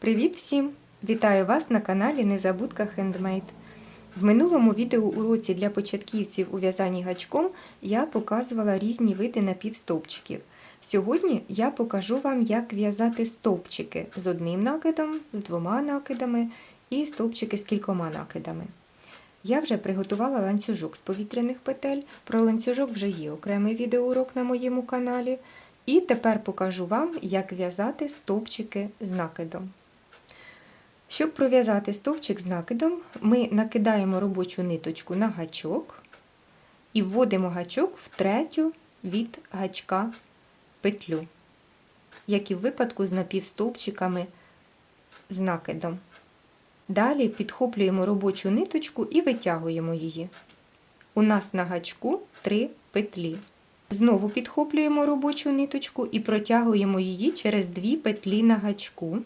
Привіт всім! Вітаю вас на каналі Незабудка Хендмейд. В минулому відеоуроці для початківців у в'язанні гачком я показувала різні види напівстовпчиків. Сьогодні я покажу вам, як в'язати стовпчики з одним накидом, з двома накидами і стовпчики з кількома накидами. Я вже приготувала ланцюжок з повітряних петель. Про ланцюжок вже є окремий відеоурок на моєму каналі. І тепер покажу вам, як в'язати стовпчики з накидом. Щоб пров'язати стовпчик з накидом, ми накидаємо робочу ниточку на гачок і вводимо гачок в третю від гачка петлю, як і в випадку з напівстовпчиками з накидом. Далі підхоплюємо робочу ниточку і витягуємо її. У нас на гачку 3 петлі. Знову підхоплюємо робочу ниточку і протягуємо її через дві петлі на гачку.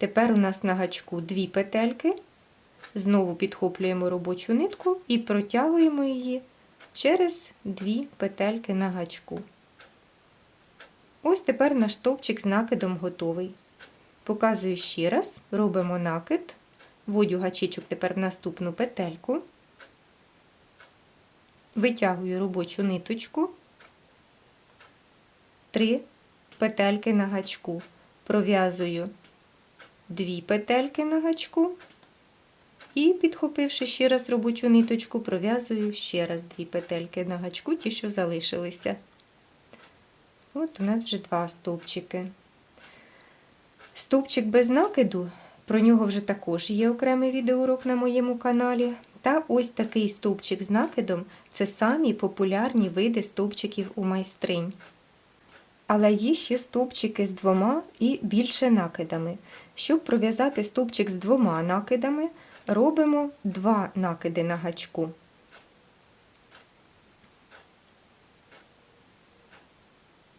Тепер у нас на гачку дві петельки. Знову підхоплюємо робочу нитку і протягуємо її через дві петельки на гачку. Ось тепер наш стовпчик з накидом готовий. Показую ще раз, робимо накид, вводю гачичок тепер в наступну петельку, витягую робочу ниточку, три петельки на гачку, пров'язую дві петельки на гачку і, підхопивши ще раз робочу ниточку, пров'язую ще раз дві петельки на гачку, ті, що залишилися. От у нас вже два стовпчики. Стовпчик без накиду, про нього вже також є окремий відеоурок на моєму каналі. Та ось такий стовпчик з накидом це самі популярні види стовпчиків у майстринь. Але є ще стовпчики з двома і більше накидами. Щоб пров'язати стовпчик з двома накидами, робимо два накиди на гачку.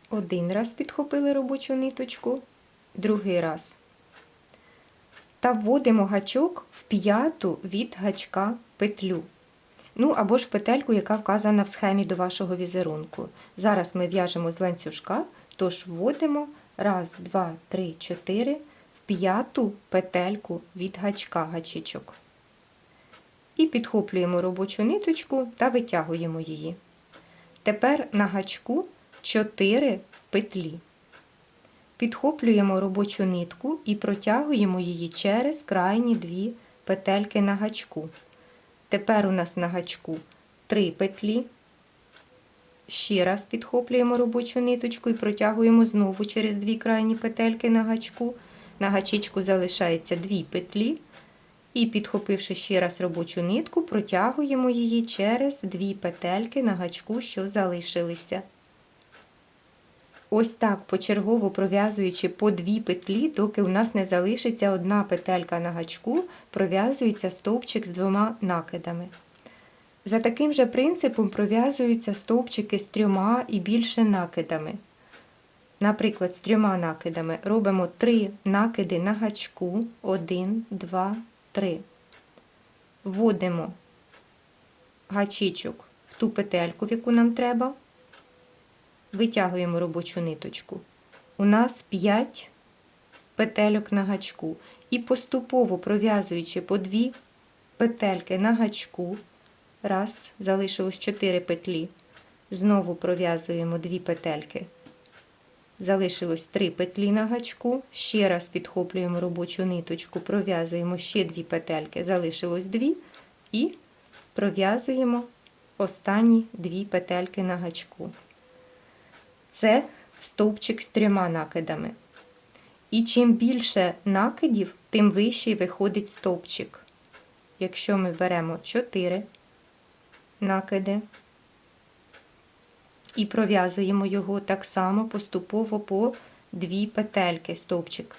Один раз підхопили робочу ниточку, другий раз. Та вводимо гачок в п'яту від гачка петлю. Ну або ж петельку, яка вказана в схемі до вашого візерунку. Зараз ми в'яжемо з ланцюжка, тож вводимо раз, два, три, чотири в п'яту петельку від гачка гачичок. І підхоплюємо робочу ниточку та витягуємо її. Тепер на гачку 4 петлі. Підхоплюємо робочу нитку і протягуємо її через крайні дві петельки на гачку. Тепер у нас на гачку 3 петлі. Ще раз підхоплюємо робочу ниточку і протягуємо знову через дві крайні петельки на гачку. На гачечку залишається 2 петлі. І, підхопивши ще раз робочу нитку, протягуємо її через дві петельки на гачку, що залишилися. Ось так, почергово пров'язуючи по дві петлі, доки у нас не залишиться одна петелька на гачку, пров'язується стовпчик з двома накидами. За таким же принципом пров'язуються стовпчики з трьома і більше накидами. Наприклад, з трьома накидами робимо три накиди на гачку, 1, 2, 3. Вводимо гачичок в ту петельку, в яку нам треба витягуємо робочу ниточку. У нас 5 петельок на гачку. І поступово пров'язуючи по 2 петельки на гачку, раз, залишилось 4 петлі. Знову пров'язуємо 2 петельки. Залишилось 3 петлі на гачку. Ще раз підхоплюємо робочу ниточку, пров'язуємо ще 2 петельки, залишилось 2 і пров'язуємо останні 2 петельки на гачку це стовпчик з трьома накидами. І чим більше накидів, тим вищий виходить стовпчик. Якщо ми беремо 4 накиди і пров'язуємо його так само поступово по 2 петельки стовпчик.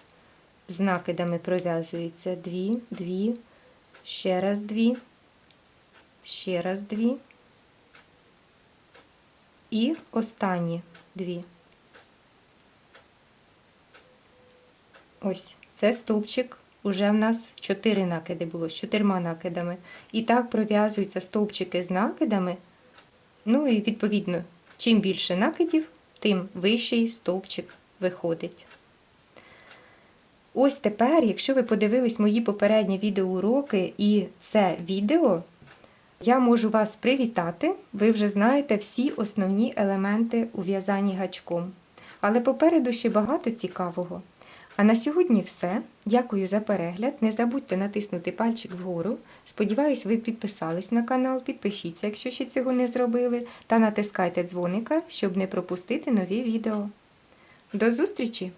З накидами пров'язується 2, 2, ще раз 2, ще раз 2 і останні дві. Ось, це стовпчик. Уже в нас 4 накиди було з 4 накидами. І так пров'язуються стовпчики з накидами. Ну і відповідно, чим більше накидів, тим вищий стовпчик виходить. Ось тепер, якщо ви подивились мої попередні відеоуроки і це відео, я можу вас привітати. Ви вже знаєте всі основні елементи у в'язанні гачком. Але попереду ще багато цікавого. А на сьогодні все. Дякую за перегляд. Не забудьте натиснути пальчик вгору. Сподіваюсь, ви підписались на канал. Підпишіться, якщо ще цього не зробили, та натискайте дзвоника, щоб не пропустити нові відео. До зустрічі!